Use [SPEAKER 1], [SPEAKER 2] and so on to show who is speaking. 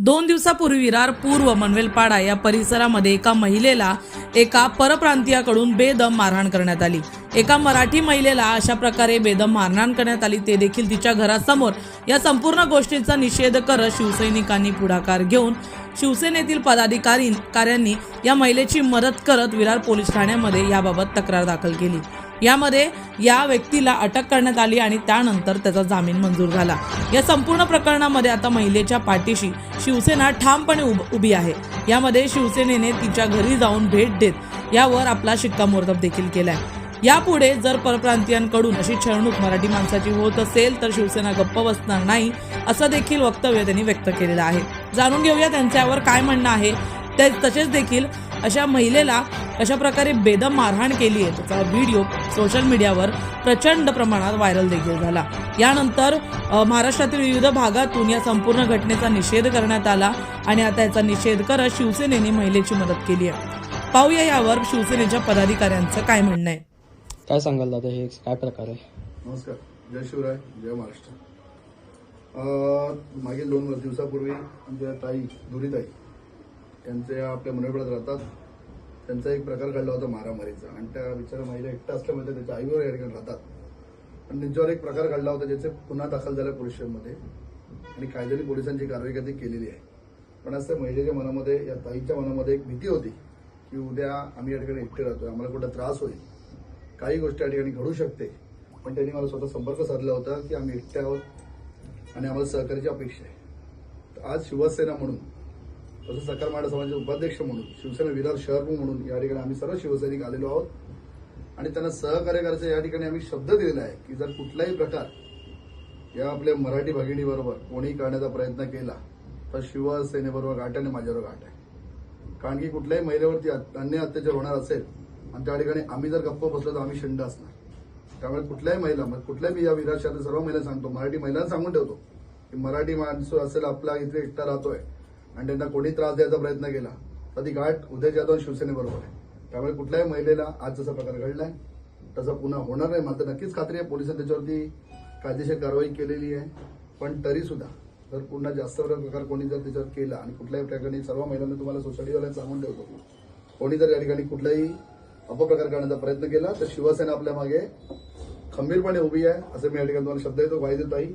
[SPEAKER 1] दोन दिवसापूर्वी विरार पूर्व मनवेलपाडा या परिसरामध्ये एका महिलेला एका परप्रांतीयाकडून बेदम मारहाण करण्यात आली. एका मराठी महिलेला अशा प्रकारे बेदम मारहाण करण्यात आली. ते देखील तिच्या घरासमोर या संपूर्ण गोष्टीचा निषेध करत शिवसैनिकांनी पुढाकार घेऊन शिवसेनेतील पदाधिकारी कार्यांनी या महिलेची मदत करत विरार पोलीस ठाण्यामध्ये याबाबत तक्रार दाखल केली. यामध्ये या व्यक्तीला अटक करण्यात आली आणि त्यानंतर त्याचा जामीन मंजूर झाला. या संपूर्ण प्रकरणामध्ये आता महिलेच्या पाठीशी शिवसेना ठामपणे उभ- उभी आहे. यामध्ये शिवसेनेने तिच्या घरी जाऊन भेट देत यावर आपला शिक्कामोर्तब देखील केलाय. यापुढे जर परप्रांतीयांकडून अशी छळणूक मराठी माणसाची होत असेल तर शिवसेना गप्प बसणार नाही असं देखील वक्तव्य त्यांनी व्यक्त केलेलं आहे. जाणून घेऊया त्यांच्यावर काय म्हणणं आहे. ते तसेच देखील अशा महिलेला कशा प्रकारे बेदम मारहाण केली आहे. त्याचा व्हिडिओ सोशल मीडियावर प्रचंड प्रमाणात व्हायरल देखील झाला. यानंतर महाराष्ट्रातील विविध भागातून या संपूर्ण घटनेचा निषेध करण्यात आला आणि आता याचा निषेध करत शिवसेनेने महिलेची मदत केली आहे. पाहूया यावर शिवसेनेच्या पदाधिकाऱ्यांचं काय म्हणणं आहे.
[SPEAKER 2] काय सांगाल दादा हे काय प्रकार आहे?
[SPEAKER 3] नमस्कार. जय शिवराय जय महाराष्ट्र. अं, मागील दोन दिवसापूर्वी आमच्या ताई दुरीताई त्यांचे आपल्या मनोरपडात राहतात त्यांचा एक प्रकार घडला होता मारामारीचा. आणि त्या बिचारा महिला एकट्या असल्यामुळे त्याच्या आईवर या ठिकाणी राहतात. पण त्यांच्यावर एक प्रकार घडला होता ज्याचे पुन्हा दाखल झाला पोलिसांमध्ये आणि कायद्याने पोलिसांची कारवाई कधी केलेली आहे. पण असं महिलेच्या मनामध्ये या ताईच्या मनामध्ये एक भीती होती की उद्या आम्ही या ठिकाणी एकटे राहतोय आम्हाला कुठं त्रास होईल. काही गोष्टी या ठिकाणी घडू शकते. पण त्यांनी मला स्वतः संपर्क साधला होता की आम्ही एकटे आहोत आणि आम्हाला सहकार्याची अपेक्षा आहे. आज शिवसेना म्हणून तसंच सकल माडा समाजाचे उपाध्यक्ष म्हणून शिवसेना विरार शहर म्हणून या ठिकाणी आम्ही सर्व शिवसैनिक आलेलो आहोत. आणि त्यांना सहकार्य करायचं या ठिकाणी आम्ही शब्द दिलेला आहे की जर कुठलाही प्रकार या आपल्या मराठी भगिनीबरोबर कोणी करण्याचा प्रयत्न केला तर शिवसेनेबरोबर गाठ आणि माझ्यावर गाठ आहे. कारण की कुठल्याही महिलेवरती अन्य अत्याचार होणार असेल आणि त्या ठिकाणी आम्ही जर गप्प बसलो तर आम्ही शंड असणार. त्यामुळे कुठल्याही महिला मग कुठल्याही मी या विराशात सर्व महिला सांगतो मराठी महिलांना सांगून ठेवतो की मराठी माणसं असेल आपला इथे एकटा राहतोय आणि त्यांना कोणी त्रास द्यायचा प्रयत्न केला तर ती गाठ उदय जाधव शिवसेनेबरोबर आहे. त्यामुळे कुठल्याही महिलेला आज जसा प्रकार घडलाय तसा पुन्हा होणार नाही. मात्र नक्कीच खात्री आहे पोलिसांनी त्याच्यावरती कायदेशीर कारवाई केलेली आहे. पण तरी सुद्धा जर पुन्हा जास्त प्रकार कोणी जर त्याच्यावर केला आणि कुठल्याही ठिकाणी सर्व महिलांना तुम्हाला सोसायटीवाल्यांना सांगून ठेवतो कोणी जर या ठिकाणी कुठलाही अपप्रकार करण्याचा प्रयत्न केला तर शिवसेना आपल्या मागे खंबीरपणे उभी आहे असं मी या ठिकाणी तुम्हाला शब्द देतो ग्वाही देतो आई.